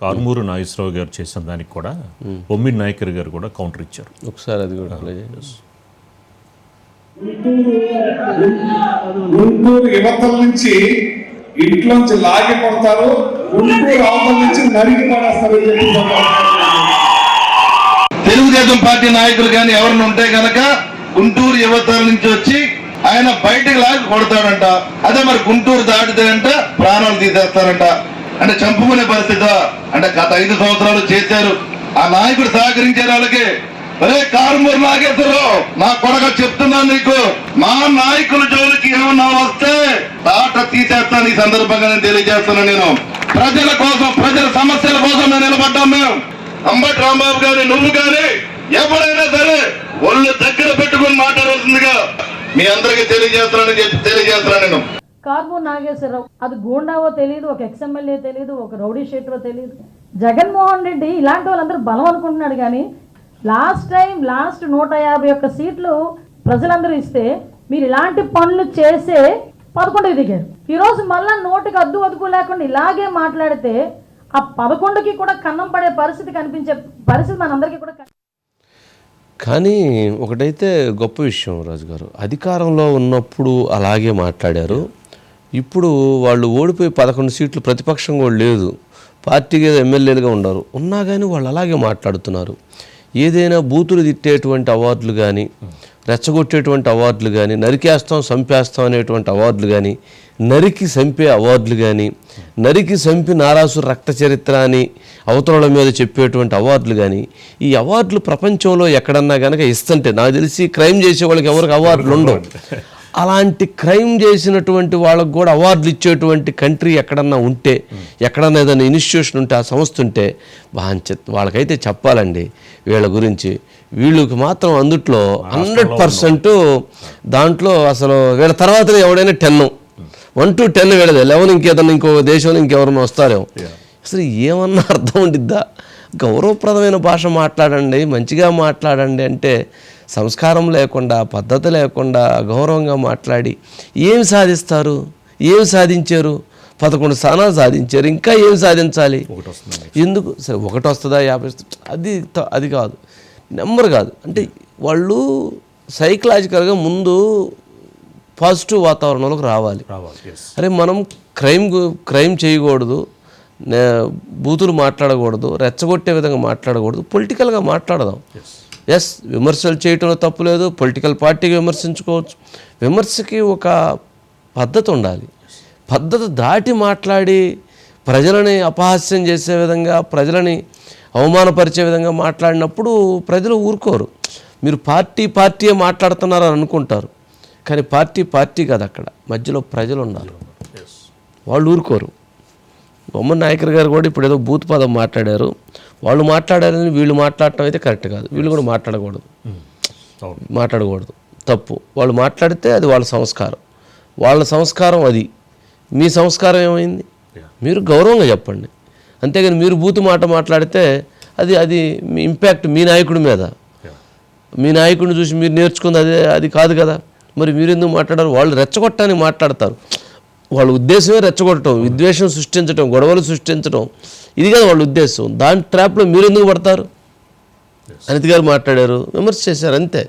కారుమూరు నాగేశ్వరరావు గారు చేసిన దానికి కూడా బొమ్మిడి నాయకర్ గారు కూడా కౌంటర్ ఇచ్చారు ఒకసారి అది కూడా ప్లే చేయండి. గుంటూరు యువతల నుంచి ఇంట్లోంచి లాగి పడతారు గుంటూరు అవతల నుంచి నరికి పడేస్తారు. తెలుగుదేశం పార్టీ నాయకులు కానీ ఎవరిని ఉంటే గనక గుంటూరు యువతల నుంచి వచ్చి ఆయన బయటకు లాగి కొడతాడంట అదే మరి గుంటూరు దాటితే అంటే ప్రాణాలు తీసేస్తారంట అంటే చంపుకునే పరిస్థితి అంటే గత ఐదు సంవత్సరాలు చేశారు. ఆ నాయకుడు సహకరించారు వాళ్ళకి. అరే కారుమూరు నాగేశ్వరరావు నా కొడక చెప్తున్నాను నీకు. మా నాయకుల జోలికి ఏమన్నా వస్తే తాట తీసేస్తాను. ఈ సందర్భంగా నేను తెలియజేస్తున్నాను నేను. ప్రజల కోసం ప్రజల సమస్యల కోసం మేము నిలబడ్డాం మేము. అంబటి రాంబాబు గారి నువ్వు గాని ఎవరైనా సరే ఒళ్ళు దగ్గర పెట్టుకుని మాట్లాడాల్సిందిగా మీ అందరికీ తెలియజేస్తున్నాను చెప్పి తెలియజేస్తున్నాను నేను. కార్మూర్ నాగేశ్వరరావు అది గూండావో తెలియదు ఒక ఎక్స్ఎమ్మెల్యే తెలియదు ఒక రౌడీ షీటరో తెలియదు జగన్మోహన్ రెడ్డి ఇలాంటి వాళ్ళందరూ బలం అనుకుంటున్నాడు కానీ లాస్ట్ టైం లాస్ట్ నూట యాభై ఒక్క సీట్లు ప్రజలందరూ ఇస్తే మీరు ఇలాంటి పనులు చేసే పదకొండుకి దిగారు. ఈరోజు మళ్ళా నోటికి అద్దు అదుపు లేకుండా ఇలాగే మాట్లాడితే ఆ పదకొండుకి కూడా కన్నం పడే పరిస్థితి కనిపించే పరిస్థితి మనందరికీ కూడా కానీ ఒకటైతే గొప్ప విషయం రాజుగారు. అధికారంలో ఉన్నప్పుడు అలాగే మాట్లాడారు. ఇప్పుడు వాళ్ళు ఓడిపోయి పదకొండు సీట్లు ప్రతిపక్షం కూడా లేదు. పార్టీకి ఎమ్మెల్యేలుగా ఉన్నారు. ఉన్నా కానీ వాళ్ళు అలాగే మాట్లాడుతున్నారు. ఏదైనా బూతులు తిట్టేటువంటి అవార్డులు కానీ రెచ్చగొట్టేటువంటి అవార్డులు కానీ నరికేస్తాం చంపేస్తాం అనేటువంటి అవార్డులు కానీ నరికి చంపే అవార్డులు కానీ నరికి చంపి నారాసు రక్త చరిత్ర అని అవతరుల మీద చెప్పేటువంటి అవార్డులు కానీ ఈ అవార్డులు ప్రపంచంలో ఎక్కడన్నా కనుక ఇస్తుంటే నాకు తెలిసి క్రైమ్ చేసే వాళ్ళకి ఎవరికి అవార్డులు ఉండవు. అలాంటి క్రైమ్ చేసినటువంటి వాళ్ళకు కూడా అవార్డులు ఇచ్చేటువంటి కంట్రీ ఎక్కడన్నా ఉంటే ఎక్కడన్నా ఏదైనా ఇన్స్టిట్యూషన్ ఉంటే ఆ సంస్థ ఉంటే వాళ్ళకైతే చెప్పాలండి వీళ్ళ గురించి. వీళ్ళకి మాత్రం అందుట్లో హండ్రెడ్ పర్సెంట్ దాంట్లో అసలు వీళ్ళ తర్వాత ఎవడైనా టెన్. వన్ టు టెన్ వీళ్ళదే. లెవెన్ ఇంకేదన్నా ఇంకో దేశంలో ఇంకెవరన్నా వస్తారేమో. అసలు ఏమన్నా అర్థం ఉండిద్దా? గౌరవప్రదమైన భాష మాట్లాడండి మంచిగా మాట్లాడండి అంటే సంస్కారం లేకుండా పద్ధతి లేకుండా గౌరవంగా మాట్లాడి ఏమి సాధిస్తారు? ఏమి సాధించారు? పదకొండు స్థానాలు సాధించారు. ఇంకా ఏమి సాధించాలి? ఒకటి వస్తుంది ఎందుకు? సరే ఒకటి వస్తుందా యాభై? అది అది కాదు. నెంబర్ కాదు. అంటే వాళ్ళు సైకలాజికల్గా ముందు పాజిటివ్ వాతావరణంలోకి రావాలి. అరే మనం క్రైమ్ క్రైమ్ చేయకూడదు. బూతులు మాట్లాడకూడదు. రెచ్చగొట్టే విధంగా మాట్లాడకూడదు. పొలిటికల్గా మాట్లాడదాం. ఎస్ విమర్శలు చేయటంలో తప్పు లేదు. పొలిటికల్ పార్టీకి విమర్శించుకోవచ్చు. విమర్శకి ఒక పద్ధతి ఉండాలి. పద్ధతి దాటి మాట్లాడి ప్రజలని అపహాస్యం చేసే విధంగా ప్రజలని అవమానపరిచే విధంగా మాట్లాడినప్పుడు ప్రజలు ఊరుకోరు. మీరు పార్టీ పార్టీయే మాట్లాడుతున్నారని అనుకుంటారు. కానీ పార్టీ పార్టీ కాదు అక్కడ. మధ్యలో ప్రజలు ఉన్నారు. వాళ్ళు ఊరుకోరు. బొమ్మన్ నాయకర్ గారు కూడా ఇప్పుడు ఏదో బూత్ పదం మాట్లాడారు. వాళ్ళు మాట్లాడారని వీళ్ళు మాట్లాడటం అయితే కరెక్ట్ కాదు. వీళ్ళు కూడా మాట్లాడకూడదు. అవును. మాట్లాడకూడదు. తప్పు. వాళ్ళు మాట్లాడితే అది వాళ్ళ సంస్కారం. వాళ్ళ సంస్కారం అది. మీ సంస్కారం ఏమైంది? మీరు గౌరవంగా చెప్పండి. అంతేగాని మీరు బూతు మాట మాట్లాడితే అది అది మీ ఇంపాక్ట్ మీ నాయకుడి మీద. మీ నాయకుడిని చూసి మీరు నేర్చుకుంది అదే అది కాదు కదా. మరి మీరు ఎందుకు మాట్లాడారు? వాళ్ళు రెచ్చగొట్టడానికి మాట్లాడతారు. వాళ్ళ ఉద్దేశమే రెచ్చగొట్టడం విద్వేషం సృష్టించడం గొడవలు సృష్టించడం ఇది కదా వాళ్ళ ఉద్దేశం. దాని ట్రాప్లో మీరు ఎందుకు పడతారు? అనిత్ గారు మాట్లాడారు విమర్శ చేశారు అంతే.